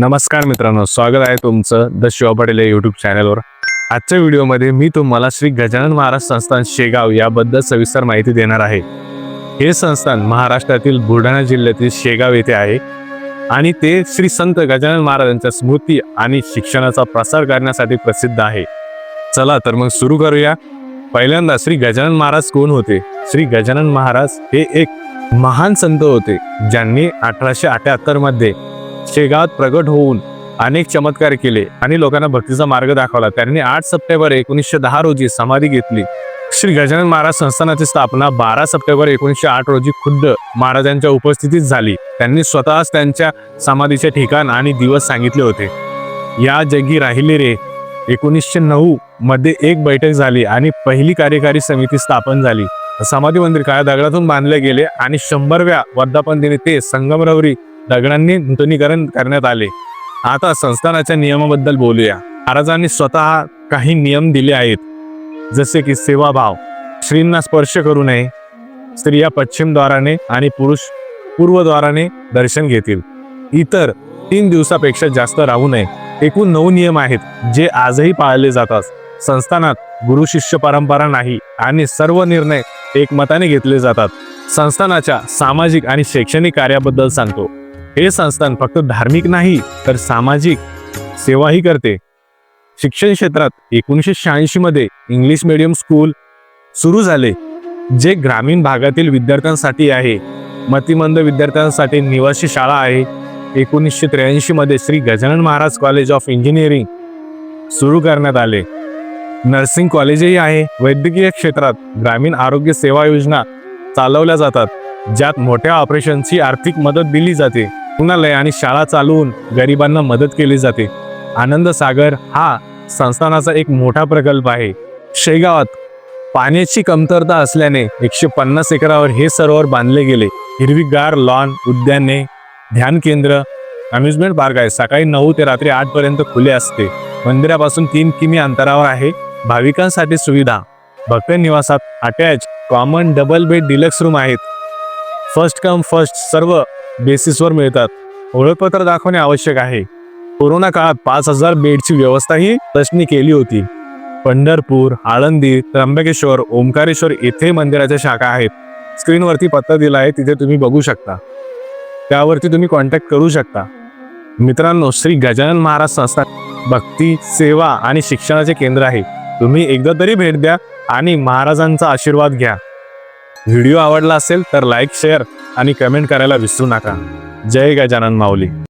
नमस्कार मित्रांनो स्वागत आहे तुमचं द शिवा पटेल या युट्यूब चॅनलवर आजच्या व्हिडिओमध्ये मी तुम्हाला श्री गजानन महाराज संस्थान शेगाव याबद्दल सविस्तर माहिती देणार आहे. हे संस्थान महाराष्ट्रातील बुलढाणा जिल्ह्यातील शेगाव येथे आहे आणि ते श्री संत गजानन महाराजांच्या स्मृती आणि शिक्षणाचा प्रसार करण्यासाठी प्रसिद्ध आहे. चला तर मग सुरू करूया. पहिल्यांदा श्री गजानन महाराज कोण होते? श्री गजानन महाराज हे एक महान संत होते ज्यांनी अठराशे अठ्याहत्तरमध्ये शेगावात प्रगट होऊन अनेक चमत्कार केले आणि लोकांना भक्तीचा मार्ग दाखवला. त्यांनी आठ सप्टेंबर एकोणीसशे दहा रोजी समाधी घेतली. श्री गजानन महाराज संस्थानाची स्थापना बारा सप्टेंबर एकोणीसशे आठ रोजी खुद्द महाराजांच्या उपस्थितीत झाली. त्यांनी स्वतःच त्यांच्या समाधीचे ठिकाण आणि दिवस सांगितले होते. या जगी राहिले रे. एकोणीसशे नऊ मध्ये एक बैठक झाली आणि पहिली कार्यकारी समिती स्थापन झाली. समाधी मंदिर काळ्या दगडातून बांधले गेले आणि शंभरव्या वर्धापन दिनी ते संगमरवरी दगडांनी नूतनीकरण करण्यात आले. आता संस्थानाच्या नियमाबद्दल बोलूया. महाराजांनी स्वतः काही नियम दिले आहेत. जसे की सेवाभाव. श्रींना स्पर्श करू नये. स्त्रिया पश्चिम द्वाराने आणि पुरुष पूर्वद्वाराने दर्शन घेतील. इतर तीन दिवसापेक्षा जास्त राहू नये. एकूण नऊ नियम आहेत जे आजही पाळले जातात. संस्थानात गुरु शिष्य परंपरा नाही आणि सर्व निर्णय एकमताने घेतले जातात. संस्थानाच्या सामाजिक आणि शैक्षणिक कार्याबद्दल सांगतो. हे संस्थान फक्त धार्मिक नाही तर सामाजिक सेवाही करते. शिक्षण क्षेत्रात एकोणीसशे शहाऐंशी मध्ये इंग्लिश मीडियम स्कूल सुरू झाले जे ग्रामीण भागातील विद्यार्थ्यांसाठी आहे. मतिमंद विद्यार्थ्यांसाठी निवासी शाळा आहे. एकोणीसशे त्र्याऐंशी मध्ये Shri Gajanan Maharaj college of engineering सुरू करण्यात आले. नर्सिंग कॉलेजही आहे. वैद्यकीय क्षेत्रात ग्रामीण आरोग्य सेवा योजना चालवल्या जातात. ज्यात मोठ्या ऑपरेशनची आर्थिक मदत दिली जाते. रुग्णालय आणि शाळा चालवून गरिबांना मदत केली जाते. आनंद सागर हा संस्थानाचा एक मोठा प्रकल्प आहे. शेगावात पाण्याची कमतरता असल्याने एकशे पन्नास एकरावर हे सरोवर बांधले गेले. हिरवीगार लॉन उद्याने ध्यान केंद्र अम्युजमेंट पार्क आहे. सकाळी नऊ ते रात्री आठ पर्यंत खुले असते. मंदिरापासून तीन किमी अंतरावर आहे. भाविकांसाठी सुविधा भक्त निवासात attach common double bed deluxe room आहेत. फर्स्ट कम फर्स्ट सर्व बेसिसवर मिळतात. ओळखपत्र दाखवणे आवश्यक आहे. कोरोना काळात पाच हजार बेडची व्यवस्थाही ट्रस्टनी केली होती. पंढरपूर आळंदी त्र्यंबकेश्वर ओंकारेश्वर येथे मंदिराच्या शाखा आहेत. स्क्रीनवरती पत्ता दिला आहे तिथे तुम्ही बघू शकता. त्यावरती तुम्ही कॉन्टॅक्ट करू शकता. मित्रांनो श्री गजानन महाराज संस्था भक्ती सेवा आणि शिक्षणाचे केंद्र आहे. तुम्ही एकदा तरी भेट द्या आणि महाराजांचा आशीर्वाद घ्या. व्हिडिओ आवडला असेल तर लाईक शेअर आणि कमेंट करायला विसरू नका. जय गजानन माऊली.